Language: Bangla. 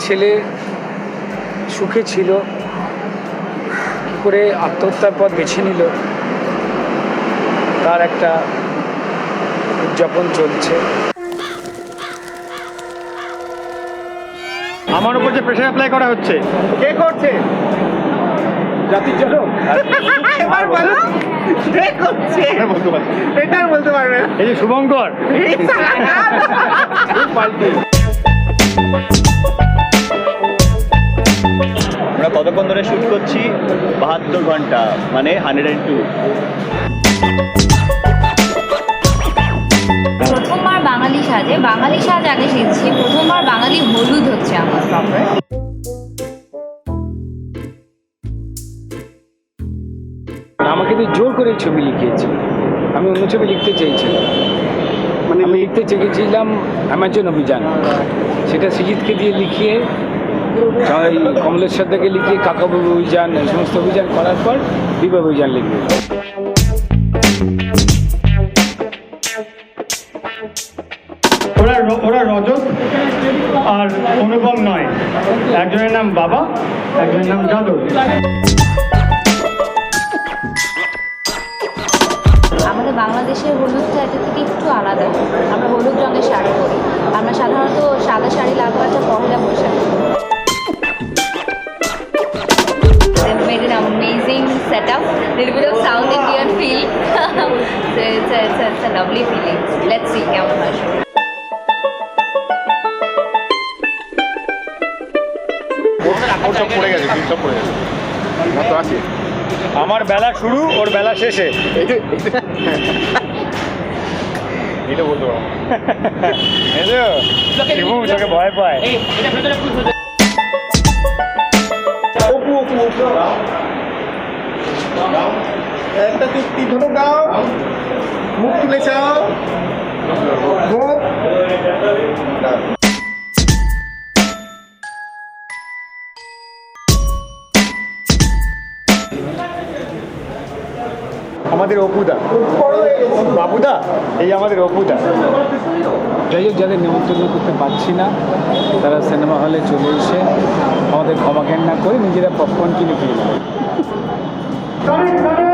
ছেলে সুখে ছিল কী করে আত্মহত্যার পথ বেছে নিল তার একটা উদযাপন চলছে। আমার উপর যে প্রেশার অ্যাপ্লাই করা হচ্ছে। কে করছে? জাতির জনক। এবার বলো। কে করছে? এটা বলতে পারছি। এটা বলতে পারবে এই যে শুভঙ্কর। চালাকার। আমরা কতক্ষণ ধরে শুট করছি বাহাত্তর ঘণ্টা মানে হান্ড্রেড অ্যান্ড টু প্রথমবার বাঙালি সাজে বাঙালি সাজ আগে শিখছি প্রথমবার বাঙালি হলুদ হচ্ছে আমার প্রপার আমাকে তুই জোর করে ছবি লিখিয়েছে আমি অন্য ছবি লিখতে চেয়েছিলাম মানে আমি লিখতে চেয়েছিলাম অ্যামাজন অভিযান। সেটা সৃজিতকে দিয়ে লিখিয়ে এই কমলেশ্বর থেকে লিখিয়ে কাকাবাবু অভিযান এই সমস্ত অভিযান করার পর বিবাহ অভিযান লিখবে। ওরা ওরা রজত আর অনুপম নয়। একজনের নাম বাবা একজনের নাম যাদব। হলুদটা থেকে একটু আলাদা। আমরা হলুদ রঙের শাড়ি পরি। আমরা সাধারণত সাদা শাড়ি লাগবে একটা Pohela Boishakh. They've made an amazing setup, little bit of South Indian feel. so it's a, it's, a, it's a lovely feeling. Let's see কেমন show. ওর সব পড়ে গেছে সব পড়ে গেছে। আমার বেলা শুরু ওর বেলা শেষে। এটা বলতে পারব শিবু তোকে ভয় পায়। একটা চুক্তি ধরো দাও। মুখ তুলে চাও। আমাদের অপুদা। বাবুদা? এই আমাদের অপুদা। যাই হোক যাদের নিমন্ত্রণ করতে পারছি না তারা সিনেমা হলে চলে এসে আমাদের ক্ষমা জ্ঞান না করে নিজেরা পপকর্ন কিনে খেয়ে নেবে